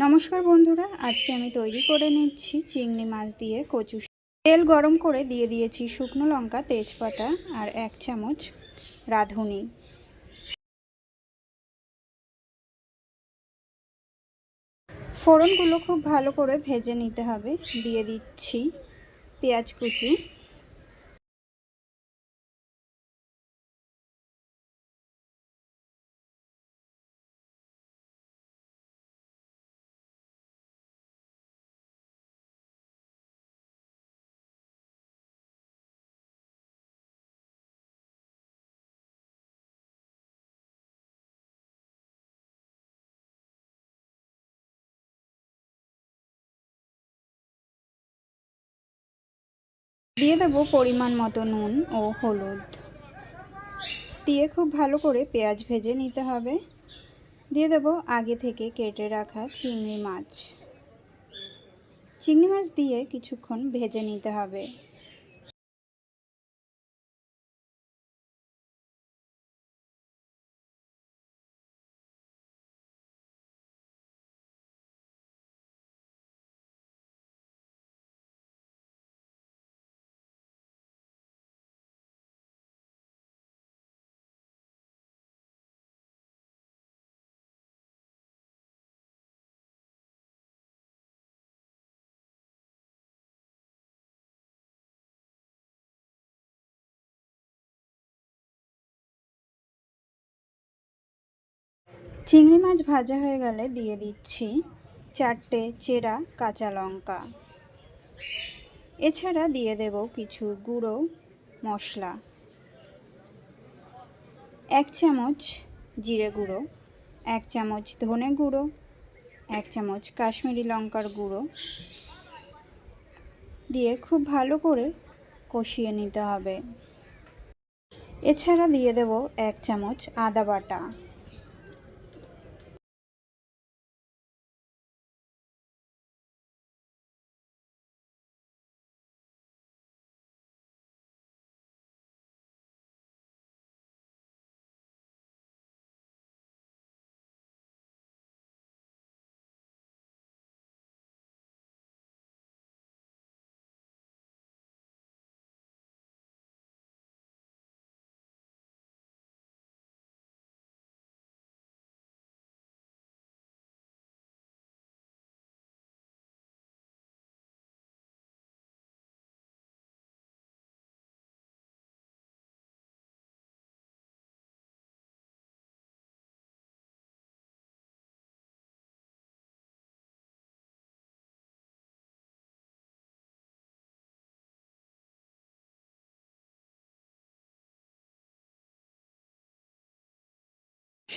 নমস্কার বন্ধুরা, আজকে আমি তৈরি করে নিচ্ছি চিংড়ি মাছ দিয়ে কচু তেল গরম করে দিয়ে দিয়েছি শুকনো লঙ্কা, তেজপাতা আর এক চামচ রাঁধুনি। ফোড়নগুলো খুব ভালো করে ভেজে নিতে হবে। দিয়ে দিচ্ছি পেঁয়াজ কুচি। দিয়ে দেব পরিমাণ মতো নুন ও হলুদ। দিয়ে খুব ভালো করে পেঁয়াজ ভেজে নিতে হবে। দিয়ে দেব আগে থেকে কেটে রাখা চিংড়ি মাছ। চিংড়ি মাছ দিয়ে কিছুক্ষণ ভেজে নিতে হবে। চিংড়ি মাছ ভাজা হয়ে গেলে দিয়ে দিচ্ছি চারটে চেরা কাঁচা লঙ্কা। এছাড়া দিয়ে দেব কিছু গুঁড়ো মশলা। এক চামচ জিরে গুঁড়ো, এক চামচ ধনে গুঁড়ো, এক চামচ কাশ্মীরি লঙ্কার গুঁড়ো দিয়ে খুব ভালো করে কষিয়ে নিতে হবে। এছাড়া দিয়ে দেব এক চামচ আদা বাটা।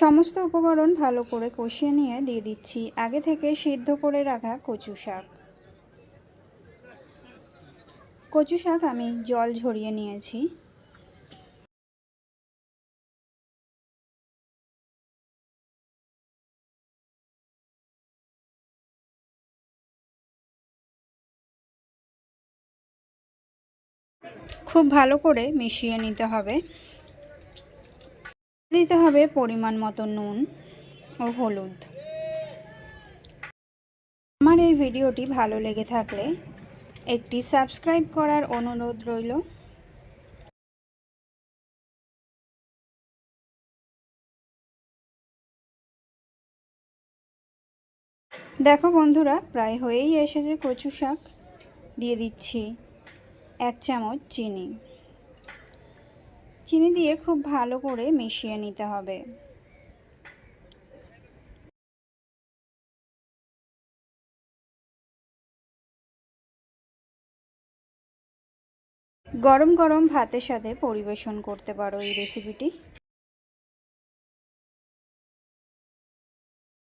সমস্ত উপকরণ ভালো করে কষিয়ে নিয়ে দিয়ে দিচ্ছি। আগে থেকে সিদ্ধ করে রাখা কচু শাক। কচু শাক আমি জল ঝরিয়ে নিয়েছি। খুব ভালো করে মিশিয়ে নিতে হবে। দিতে হবে পরিমাণ মতো নুন ও হলুদ। আমার এই ভিডিওটি ভালো লেগে থাকলে একটি সাবস্ক্রাইব করার অনুরোধ রইল। দেখো বন্ধুরা, প্রায় হয়েই এসেছে কচু শাক। দিয়ে দিচ্ছি এক চামচ চিনি। চিনি দিয়ে খুব ভালো করে মিশিয়ে নিতে হবে। গরম গরম ভাতের সাথে পরিবেশন করতে পারো এই রেসিপিটি